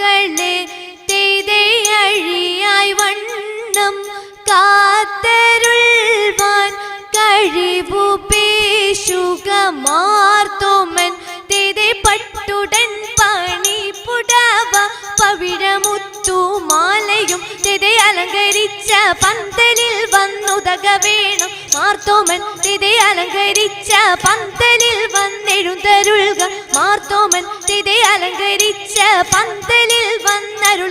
മക്കളെ ചെയ്തേ അഴിയായി വണ്ണം കാത്തരുൾവാൻ കഴിവു പേശുകമാർത്തോമൻ. തേതേ പട്ടുടൻ പണി പുടവ തേതേ അലങ്കരിച്ച പന്തലിൽ വന്നുതക വേണം മാർത്തോമൻ. തേതേ അലങ്കരിച്ച പന്തലിൽ വന്നെഴുതരുൾക മാർത്തോമൻ. തേതേ അലങ്കരിച്ച പന്ത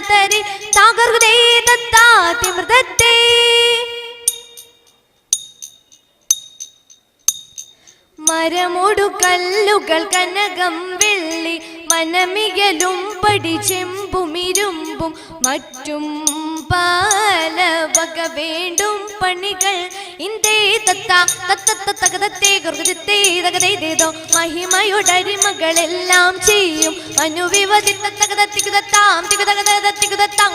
തരി താകർതേ ദത്താ തിമൃതത്തെ. മരമൊടു കല്ലുകൾ കനകം മനമികലും പടി ചെമ്പും ഇരുമ്പും മറ്റും പാല വക വേണ്ടും പണികൾ. ഇന്ദേ തത്ത മഹിമയുടരിമകളെല്ലാം ചെയ്യും. അനുവിവതി തകതത്തികുതത്താം തികുതകതത്തികുതത്താം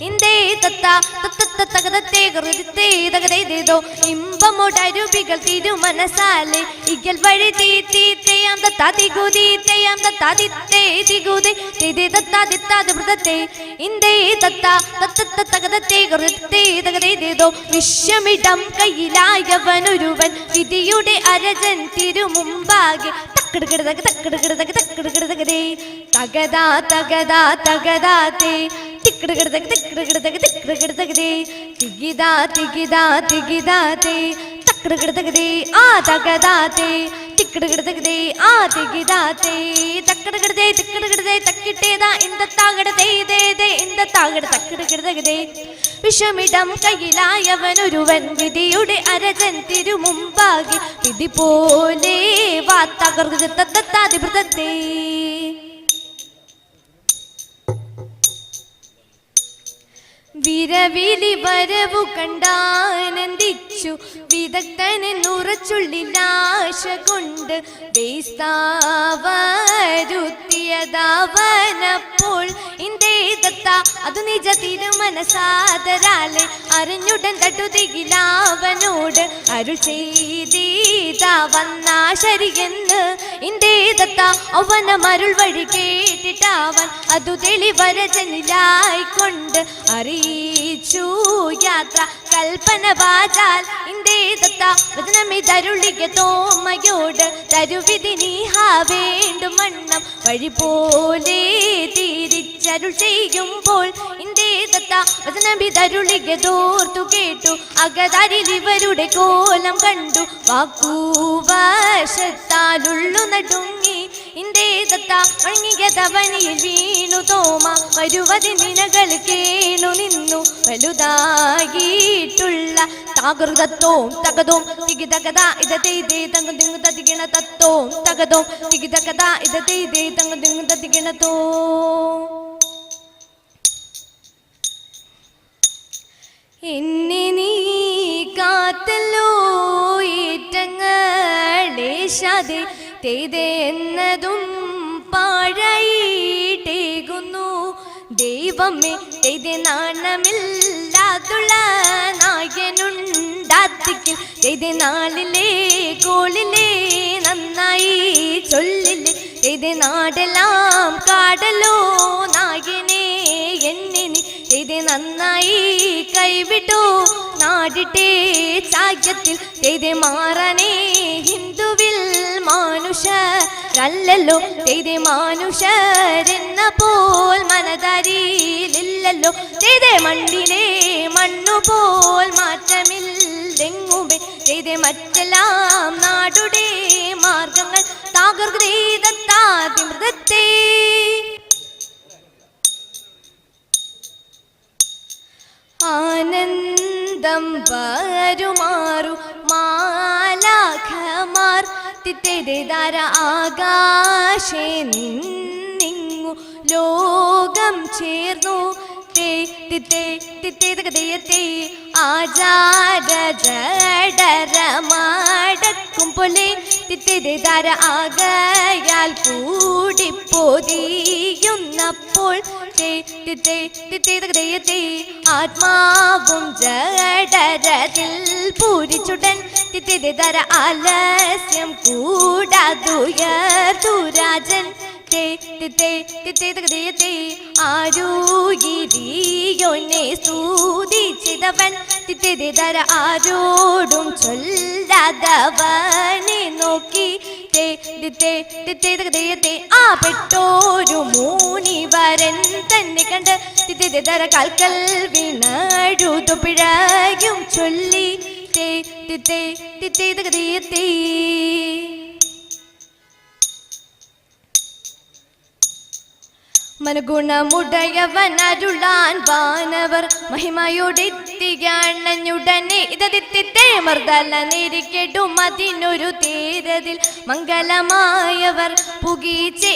ഇന്ദേ തത്ത തിരുമനസാലെ തീ തീ തെയ്യാം തിത്താതി തകതേതോ വിശ്വമിടം കയ്യിലായവനൊരുവൻ വിധിയുടെ അരജൻ തിരുമുമ്പാകെ. തക്കിടുകിടതക തക്കിടുകിടതക തക്കിടുകിടതകതേ തകതാ തകതാ തകതാത്തേ തിക്കിടുകിടതക തിക്കിടുകിടതക തിക്കിടുകിടതകതേ ദേ ഇന്ദത്താകട തക്കിടുകിടതകതേ വിഷമിടം കയ്യിലായവനൊരുവൻ വിധിയുടെ അരജൻ തിരുമുമ്പാകെ. വിധി പോലെ വാ തകർന്നു വിരവിലി വരവു കണ്ടാനന്ദിച്ചു. വിദഗ്ധനെന്നുറച്ചുള്ളിലാശ കൊണ്ട് ബേസ്താവരുത്തിയതാവനപ്പോൾ ഇന്ദേ ദത്ത അതു നിജ തിരുമനസാദരാലെ അറിഞ്ഞുടൻ തട്ടുതികിലാവനോട് അരുൾ ചെയ്തീതാ വന്നാ ഇന്ദേ അവന മരുൾ വഴി കേട്ടിട്ടവൻ അതു തെളിവരജനിലായിക്കൊണ്ട് അറിയിച്ചു യാത്ര. കൽപ്പന വാചാൽ ഇന്ത്യത്ത ദത്ത വചനമിതരുളിക തോമയോട് തരുവിധി നീഹാവേണ്ടു മണ്ണം വഴി പോലെ തിരിച്ചരുൾ ചെയ്യുമ്പോൾ ഇന്ത്യത്ത ദത്ത വചനമിതരുളിക തോർത്തു കേട്ടു. അകതാരിൽ ഇവരുടെ കോലം കണ്ടു. വാക്കുവശത്താലുള്ളു നടുങ്ങി. ഇന്ദേ ദത്ത വഴങ്ങിയതവനിയിൽ വീണു തോമ. വരുവതി നിനകൾ കേണു നിന്നു. വലുതാകിയിട്ടുള്ള താകൃതത്തോം തകതോം. തികിതകത ഇത തെയ്തേ തങ്ങു തിങ്ങു തതികിണ തത്തോം തകതോം. തികിതകത ഇത തെയ്തേ തങ്ങു തിങ്ങു തതികിണ തോ. എന്നെ നീ കാത്തല്ലോ ഏറ്റങ്ങളേശാതെ തെയ്തേ എന്നതും പാഴയിട്ടേകുന്നു. ദൈവമേ തെയ്തെ നാണമില്ലാതുള്ള നായനുണ്ടാത്തിക്കിൽ തെയ്തെ നാളിലെ കോളിലെ നന്നായി ചൊല്ലില്ലേ തെയ്തെ നാടെല്ലാം കാടലോ നായകനെ എന്നിനി തെയ്തെ നന്നായി കൈവിട്ടോ നാടിട്ടേ ചാഗ്യത്തിൽ തെയ്തെ മാറാനേ മാനുഷരല്ലല്ലോ തെയ്തെ മാനുഷരെന്ന പോൽ മനതരിയിലില്ലല്ലോ തെയ്തെ മണ്ണിലെ മണ്ണു പോൽ മാറ്റമില്ലെങ്ങുമേ തെയ്തെ മറ്റെല്ലാം നാടുടെ മാർഗങ്ങൾ താകൃതീതത്താതിമൃതത്തെ ആനന്ദം വരുമാറു മാലാഖമാർ തിത്തേതാര ആകാശേ നിങ്ങു ലോകം ചേർന്നു. തേ തിത്തേ തിത്തേതകതയത്തെ ആചാര ജഡരമാടക്കും പോലെ തിത്തേതാര ആകയാൽ കൂടി പൊതിയുന്നപ്പോൾ തേ തിത്തേ തിത്തേതകതയത്തെ ആത്മാവും ജഡരത്തിൽ പൂരിച്ചുടൻ തിത്തേതര ആലസ്യം കൂടാതുയർത്തുരാജൻ ദുരാജൻ സ്തുതിച്ചിതവൻ തിത്തേ തര ആരോടും ചൊല്ലാതവൻ തിത്തേ ആ പെട്ടോരു മൂനിവരൻ തന്നെ കണ്ട് തിത്തേ തര കാൽക്കൽ പിഴയും ചൊല്ലി. മനഗുണമുടയവൻ അരുളാൻ വാനവർ മഹിമയോടെത്തിയണഞ്ഞുടനെ ഇതതിത്തിത്തെ മർദ്ദല നേരിക്കെടും അതിനൊരു തീരതിൽ മംഗലമായവർ പുകീച്ച്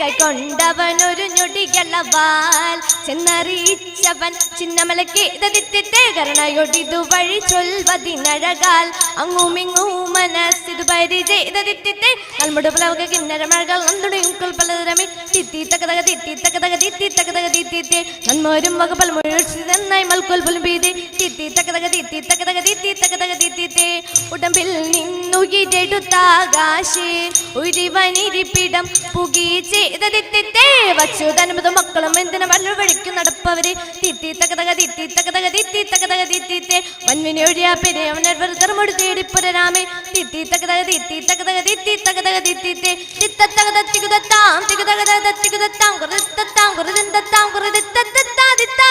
കൈക്കൊണ്ടവൻ ഒരു ഞൊടികളവാൽ ചെന്നറിയിച്ചവൻ ചിന്നമലക്ക് ഇതതിത്തിത്തെ കരണയൊടിതു വഴി ചൊൽവതിനഴകാൽ. അങ്ങുമിങ്ങും മനസ്സിതു പരിചയിതതിത്തിത്തെ കൽമുട് പലവക കിന്നരമഴകൾ നന്ദുടയും പലതരമേ തിത്തി തകതക തിത്തി തകതക തിത്തി തിത്തിത്തെ. നന്മോരും വകപ്പൽ മുഴുവൻ നന്നായി പോലും പീതി തിത്തി തകതക തിത്തി തകതക തിത്തി തകതക തിത്തിത്തെ ഉടമ്പിൽ നിന്നുയിരെടുത്താകാശേ ഉരിവനിരിപ്പിടം വച്ചു തനുമത് മക്കളും എന്തിനു വഴിക്കു നടപ്പവരെ തിത്തി തകതക തിത്തി തകതക തിത്തി തകതക തിത്തിത്തെ വൻവിനെ ഒഴിയാ പിന്നെ അവനെ വെറുതെ തേടിപ്പുരരാമേ തിത്തി തകതക തിത്തി തകതക തിത്തി തകതക തിത്തിത്തെ തിത്തത്തകത തികുതത്താം തികുതകത തികുതത്താം കുറതത്താം കുറതത്താ ദിത്താ ദിത്താ